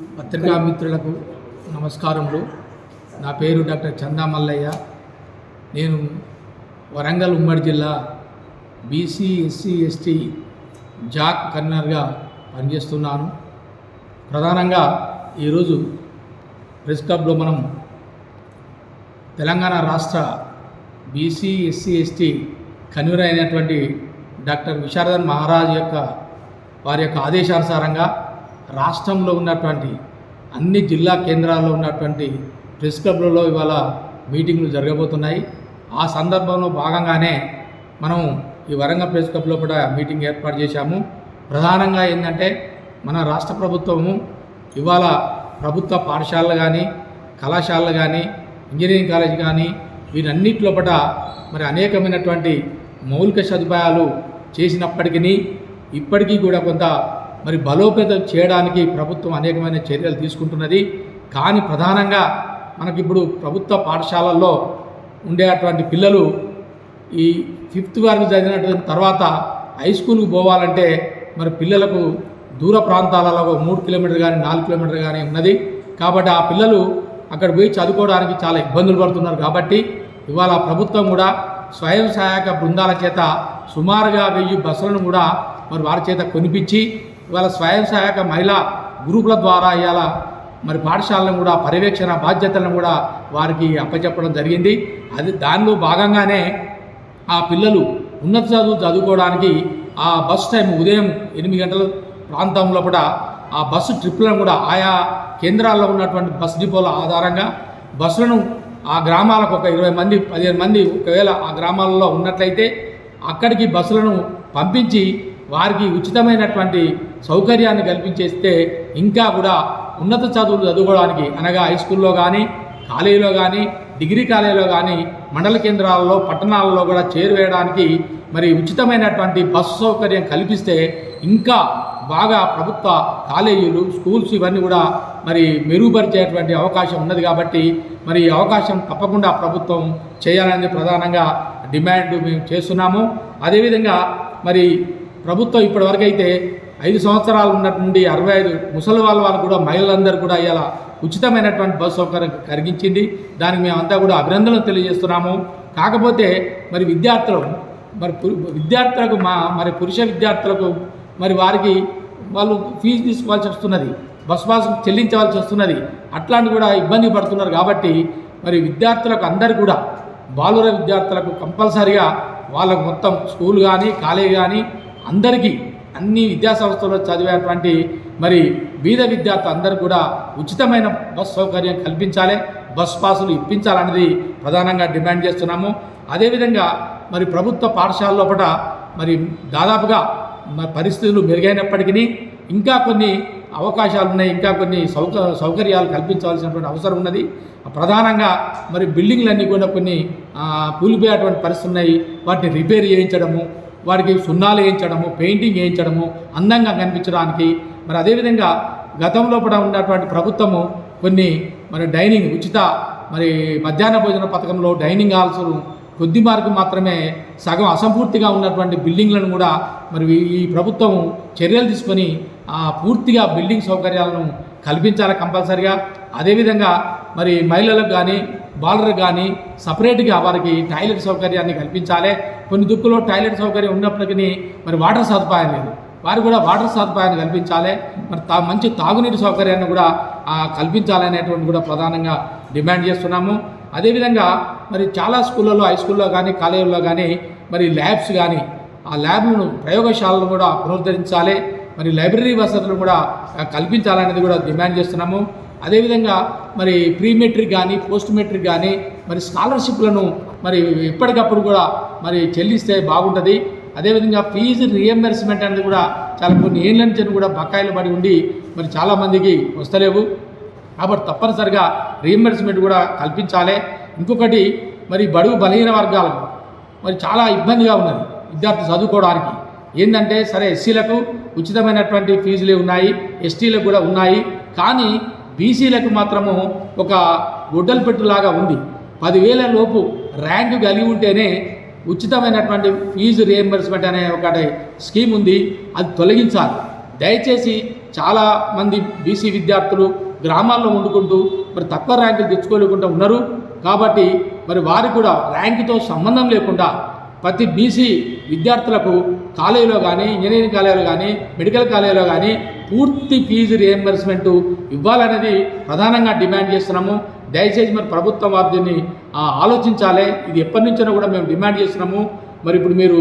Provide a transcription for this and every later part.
పత్రికా మిత్రులకు నమస్కారములు. నా పేరు డాక్టర్ చందా మల్లయ్య. నేను వరంగల్ ఉమ్మడి జిల్లా బీసీ ఎస్సీ ఎస్టీ జాక్ కన్వీనర్గా పనిచేస్తున్నాను. ప్రధానంగా ఈరోజు ప్రెస్ క్లబ్లో మనం తెలంగాణ రాష్ట్ర బీసీ ఎస్సీ ఎస్టీ కన్వీనర్ అయినటువంటి డాక్టర్ విశారదన్ మహారాజ్ యొక్క వారి యొక్క ఆదేశానుసారంగా రాష్ట్రంలో ఉన్నటువంటి అన్ని జిల్లా కేంద్రాల్లో ఉన్నటువంటి ప్రెస్ క్లబ్లలో ఇవాళ మీటింగ్లు జరగబోతున్నాయి. ఆ సందర్భంలో భాగంగానే మనం ఈ వరంగల్ ప్రెస్ క్లబ్లో కూడా మీటింగ్ ఏర్పాటు చేశాము. ప్రధానంగా ఏంటంటే మన రాష్ట్ర ప్రభుత్వము ఇవాళ ప్రభుత్వ పాఠశాలలు కానీ కళాశాలలు కానీ ఇంజనీరింగ్ కాలేజ్ కానీ వీటన్నిటి పట మరి అనేకమైనటువంటి మౌలిక సదుపాయాలు చేసినప్పటికీ ఇప్పటికీ కూడా కొంత మరి బలోపేతం చేయడానికి ప్రభుత్వం అనేకమైన చర్యలు తీసుకుంటున్నది. కానీ ప్రధానంగా మనకిప్పుడు ప్రభుత్వ పాఠశాలల్లో ఉండేటువంటి పిల్లలు ఈ ఫిఫ్త్ వరకు చదివినటువంటి తర్వాత హై స్కూల్కి పోవాలంటే మరి పిల్లలకు దూర ప్రాంతాలలో మూడు కిలోమీటర్ కానీ నాలుగు కిలోమీటర్ కానీ ఉన్నది. కాబట్టి ఆ పిల్లలు అక్కడ పోయి చదువుకోవడానికి చాలా ఇబ్బందులు పడుతున్నారు కాబట్టి ఇవాళ ప్రభుత్వం కూడా స్వయం సహాయక బృందాల చేత సుమారుగా వెయ్యి బస్సులను కూడా మరి వారి చేత కొనిపించి ఇవాళ స్వయం సహాయక మహిళా గ్రూపుల ద్వారా ఇవాళ మరి పాఠశాలను కూడా పర్యవేక్షణ బాధ్యతలను కూడా వారికి అప్పచెప్పడం జరిగింది. అది దానిలో భాగంగానే ఆ పిల్లలు ఉన్నత చదువు చదువుకోవడానికి ఆ బస్ టైం ఉదయం ఎనిమిది గంటల ప్రాంతంలో కూడా ఆ బస్సు ట్రిప్లను కూడా ఆయా కేంద్రాల్లో ఉన్నటువంటి బస్ డిపోల ఆధారంగా బస్సులను ఆ గ్రామాలకు ఒక ఇరవై మంది పదిహేను మంది ఒకవేళ ఆ గ్రామాలలో ఉన్నట్లయితే అక్కడికి బస్సులను పంపించి వారికి ఉచితమైనటువంటి సౌకర్యాన్ని కల్పించేస్తే ఇంకా కూడా ఉన్నత చదువులు చదువుకోవడానికి అనగా హై స్కూల్లో కానీ కాలేజీలో కానీ డిగ్రీ కాలేజీలో కానీ మండల కేంద్రాలలో పట్టణాలలో కూడా చేరువేయడానికి మరి ఉచితమైనటువంటి బస్సు సౌకర్యం కల్పిస్తే ఇంకా బాగా ప్రభుత్వ కాలేజీలు స్కూల్స్ ఇవన్నీ కూడా మరి మెరుగుపరిచేటువంటి అవకాశం ఉన్నది కాబట్టి మరి ఈ అవకాశం తప్పకుండా ప్రభుత్వం చేయాలని ప్రధానంగా డిమాండ్ మేము చేస్తున్నాము. అదేవిధంగా మరి ప్రభుత్వం ఇప్పటివరకు అయితే ఐదు సంవత్సరాలు ఉన్నటువంటి నుండి అరవై ఐదు ముసలి వాళ్ళ వాళ్ళు కూడా మహిళలందరూ కూడా ఇలా ఉచితమైనటువంటి బస్సు సౌకర్యం కలిగించింది. దానికి మేమంతా కూడా అభినందనలు తెలియజేస్తున్నాము. కాకపోతే మరి విద్యార్థులు మరి విద్యార్థులకు మా మరి పురుష విద్యార్థులకు మరి వారికి వాళ్ళు ఫీజు తీసుకోవాల్సి వస్తున్నది బస్ పాస్ చెల్లించవలసి వస్తున్నది. అట్లాంటి కూడా ఇబ్బంది పడుతున్నారు కాబట్టి మరి విద్యార్థులకు అందరు కూడా బాలుర విద్యార్థులకు కంపల్సరిగా వాళ్ళకు మొత్తం స్కూల్ కానీ కాలేజ్ కానీ అందరికీ అన్ని విద్యాసంస్థల్లో చదివేటువంటి మరి బీద విద్యార్థి అందరూ కూడా ఉచితమైన బస్ సౌకర్యం కల్పించాలి బస్ పాసులు ఇప్పించాలన్నది ప్రధానంగా డిమాండ్ చేస్తున్నాము. అదేవిధంగా మరి ప్రభుత్వ పాఠశాల లోపల మరి దాదాపుగా మరి పరిస్థితులు మెరుగైనప్పటికీ ఇంకా కొన్ని అవకాశాలు ఉన్నాయి ఇంకా కొన్ని సౌక సౌకర్యాలు కల్పించవలసినటువంటి అవసరం ఉన్నది. ప్రధానంగా మరి బిల్డింగ్లన్నీ కూడా కొన్ని కూలిపోయేటువంటి పరిస్థితులు ఉన్నాయి. వాటిని రిపేర్ చేయించడము వారికి సున్నాలు వేయించడము పెయింటింగ్ వేయించడము అందంగా కనిపించడానికి. మరి అదేవిధంగా గతంలో కూడా ఉన్నటువంటి ప్రభుత్వము కొన్ని మరి డైనింగ్ ఉచిత మరి మధ్యాహ్న భోజన పథకంలో డైనింగ్ హాల్స్ను కొద్ది మార్కు మాత్రమే సగం అసంపూర్తిగా ఉన్నటువంటి బిల్డింగ్లను కూడా మరి ఈ ప్రభుత్వం చర్యలు తీసుకొని పూర్తిగా బిల్డింగ్ సౌకర్యాలను కల్పించాలి కంపల్సరిగా. అదేవిధంగా మరి మహిళలకు కానీ బాలర్ కానీ సపరేట్గా వారికి టాయిలెట్ సౌకర్యాన్ని కల్పించాలి. కొన్ని దుక్కులో టాయిలెట్ సౌకర్యం ఉన్నప్పటికీ మరి వాటర్ సదుపాయం లేదు. వారు కూడా వాటర్ సదుపాయాన్ని కల్పించాలి. మరి తా మంచి తాగునీటి సౌకర్యాన్ని కూడా కల్పించాలనేటువంటి కూడా ప్రధానంగా డిమాండ్ చేస్తున్నాము. అదేవిధంగా మరి చాలా స్కూళ్ళలో హై స్కూల్లో కానీ కాలేజీల్లో కానీ మరి ల్యాబ్స్ కానీ ఆ ల్యాబ్లను ప్రయోగశాలను కూడా పునరుద్ధరించాలి. మరి లైబ్రరీ వసతులను కూడా కల్పించాలనేది కూడా డిమాండ్ చేస్తున్నాము. అదేవిధంగా మరి ప్రీ మెట్రిక్ కానీ పోస్ట్ మెట్రిక్ కానీ మరి స్కాలర్షిప్లను మరి ఎప్పటికప్పుడు కూడా మరి చెల్లిస్తే బాగుంటుంది. అదేవిధంగా ఫీజు రియంబర్స్మెంట్ అనేది కూడా చాలా కొన్ని ఏళ్ళ నుంచి కూడా బకాయిలు పడి ఉండి మరి చాలామందికి వస్తలేవు. కాబట్టి తప్పనిసరిగా రియంబర్స్మెంట్ కూడా కల్పించాలి. ఇంకొకటి మరి బడుగు బలహీన వర్గాలకు మరి చాలా ఇబ్బందిగా ఉన్నది విద్యార్థి చదువుకోవడానికి. ఏంటంటే సరే ఎస్సీలకు ఉచితమైనటువంటి ఫీజులే ఉన్నాయి ఎస్టీలకు కూడా ఉన్నాయి. కానీ బీసీలకు మాత్రము ఒక గొడ్డలపెట్టులాగా ఉంది. పదివేల లోపు ర్యాంకు కలిగి ఉంటేనే ఉచితమైనటువంటి ఫీజు రియంబర్స్మెంట్ అనే ఒకటి స్కీమ్ ఉంది. అది తొలగించాలి. దయచేసి చాలా మంది బీసీ విద్యార్థులు గ్రామాల్లో వండుకుంటూ మరి తక్కువ ర్యాంకులు తెచ్చుకోలేకుండా ఉన్నారు. కాబట్టి మరి వారు కూడా ర్యాంకుతో సంబంధం లేకుండా ప్రతి బీసీ విద్యార్థులకు కాలేజీలో కానీ ఇంజనీరింగ్ కాలేజీలో కానీ మెడికల్ కాలేజీలో కానీ పూర్తి ఫీజు రియంబర్స్మెంట్ ఇవ్వాలనేది ప్రధానంగా డిమాండ్ చేస్తున్నాము. దయచేసి మరి ప్రభుత్వం వారిని ఆలోచించాలి. ఇది ఎప్పటి నుంచో కూడా మేము డిమాండ్ చేస్తున్నాము. మరి ఇప్పుడు మీరు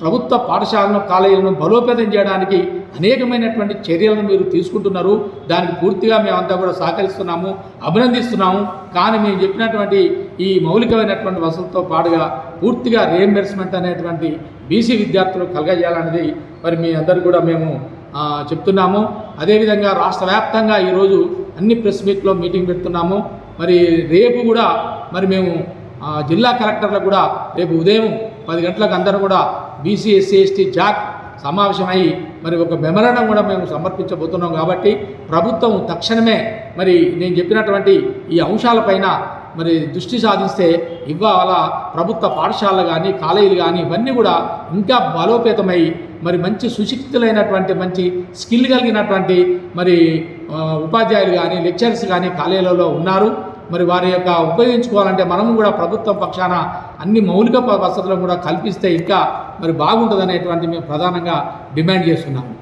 ప్రభుత్వ పాఠశాలను కాలేజీలను బలోపేతం చేయడానికి అనేకమైనటువంటి చర్యలను మీరు తీసుకుంటున్నారు. దానికి పూర్తిగా మేమంతా కూడా సహకరిస్తున్నాము అభినందిస్తున్నాము. కానీ మేము చెప్పినటువంటి ఈ మౌలికమైనటువంటి వసతులతో పాటుగా పూర్తిగా రియంబర్స్మెంట్ అనేటువంటి బీసీ విద్యార్థులు కలగజేయాలనేది మరి మీ అందరు కూడా మేము చెప్తున్నాము. అదేవిధంగా రాష్ట్ర వ్యాప్తంగా ఈరోజు అన్ని ప్రెస్ మీట్లో మీటింగ్ పెడుతున్నాము. మరి రేపు కూడా మరి మేము జిల్లా కలెక్టర్లకు కూడా రేపు ఉదయం పది గంటలకు అందరూ కూడా బీసీ ఎస్సీ ఎస్టీ జాక్ సమావేశమై మరి ఒక మెమరణం కూడా మేము సమర్పించబోతున్నాం కాబట్టి ప్రభుత్వం తక్షణమే మరి నేను చెప్పినటువంటి ఈ అంశాలపైన మరి దృష్టి సాధిస్తే ఇవాళ ప్రభుత్వ పాఠశాలలు కానీ కాలేజీలు కానీ ఇవన్నీ కూడా ఇంకా బలోపేతమై మరి మంచి సుశిక్షితులైనటువంటి మంచి స్కిల్ కలిగినటువంటి మరి ఉపాధ్యాయులు కానీ లెక్చర్స్ కానీ కాలేజీలలో ఉన్నారు. మరి వారి యొక్క ఉపయోగించుకోవాలంటే మనము కూడా ప్రభుత్వం పక్షాన అన్ని మౌలిక వసతులను కూడా కల్పిస్తే ఇంకా మరి బాగుంటుంది అనేటువంటి మేము ప్రధానంగా డిమాండ్ చేస్తున్నాము.